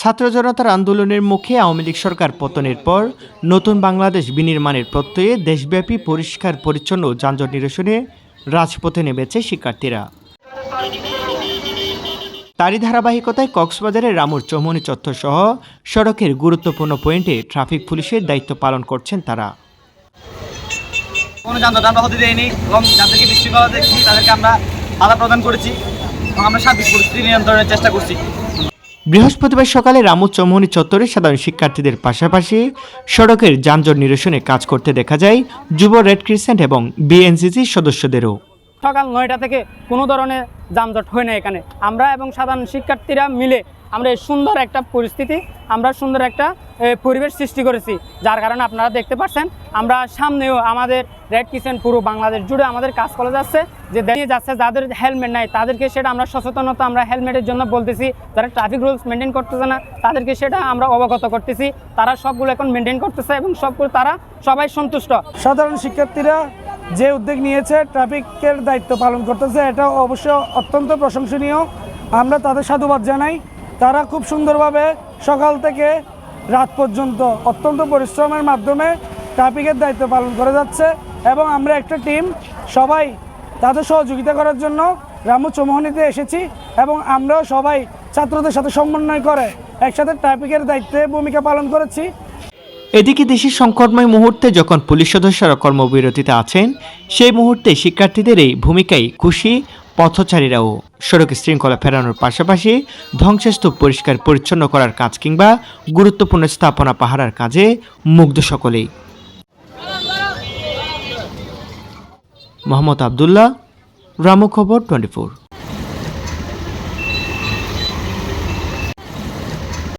ছাত্র জনতার আন্দোলনের মুখে আওয়ামী লীগ সরকার পতনের পর নতুন বাংলাদেশ বিনির্মাণের প্রত্যয়ে দেশব্যাপী পরিষ্কার, পরিচ্ছন্ন যানজট নিরসনে রাজপথে নেমেছে শিক্ষার্থীরা। তারই ধারাবাহিকতায় কক্সবাজারের রামুর চৌমনি চত্বর সহ সড়কের গুরুত্বপূর্ণ পয়েন্টে ট্রাফিক পুলিশের দায়িত্ব পালন করছেন তারা। কোনো আমরা তাদেরকে আমরা প্রদান করেছি আমরা সার্বিক পরিস্থিতি নিয়ন্ত্রণের চেষ্টা করছি। বৃহস্পতিবার সকালে রামু চৌমনি চত্বরে সাধারণ শিক্ষার্থীদের পাশাপাশি সড়কের যানজট নিরসনে কাজ করতে দেখা যায় যুব রেড ক্রিসেন্ট এবং বিএনসিসির সদস্যদেরও। সকাল নয়টা থেকে কোনো ধরনের যানজট হয় না এখানে। আমরা এবং সাধারণ শিক্ষার্থীরা মিলে আমরা এই সুন্দর একটা পরিস্থিতি, আমরা সুন্দর একটা পরিবেশ সৃষ্টি করেছি। যার কারণে আপনারা দেখতে পাচ্ছেন আমরা সামনেও আমাদের রেড কিচেন পুরো বাংলাদেশ জুড়ে আমাদের কাজ করে যাচ্ছে যে দাঁড়িয়ে যাচ্ছে, যাদের হেলমেট নাই, তাদেরকে সেটা আমরা সচেতনতা, আমরা হেলমেটের জন্য বলতেছি। যারা ট্রাফিক রুলস মেনটেন করতেছে না, তাদেরকে সেটা আমরা অবগত করতেছি। তারা সবগুলো এখন মেনটেন করতেছে এবং সবগুলো, তারা সবাই সন্তুষ্ট। সাধারণ শিক্ষার্থীরা যে উদ্যোগ নিয়েছে, ট্রাফিকের দায়িত্ব পালন করতেছে, এটা অবশ্য অত্যন্ত প্রশংসনীয়। আমরা তাদের সাধুবাদ জানাই। তারা খুব সুন্দরভাবে সকাল থেকে রাত পর্যন্ত অত্যন্ত পরিশ্রমের মাধ্যমে ট্রাফিকের দায়িত্ব পালন করে যাচ্ছে এবং আমরা একটা টিম, সবাই তাদের সহযোগিতা করার জন্য রামু চৌমোহনীতে এসেছি এবং আমরাও সবাই ছাত্রদের সাথে সমন্বয় করে একসাথে ট্রাফিকের দায়িত্বে ভূমিকা পালন করেছি। এদিকে দেশের সংকটময় মুহূর্তে যখন পুলিশ সদস্যরা কর্মবিরতিতে আছেন, সেই মুহূর্তে শিক্ষার্থীদের এই ভূমিকায় খুশি পথচারীরাও। সড়কে শৃঙ্খলা ফেরানোর পাশাপাশি ধ্বংসস্তূপ পরিষ্কার পরিচ্ছন্ন করার কাজ কিংবা গুরুত্বপূর্ণ স্থাপনা পাহারার কাজে মুগ্ধ সকলেই। মোহাম্মদ আবদুল্লাহ, রামু খবর, টোয়েন্টি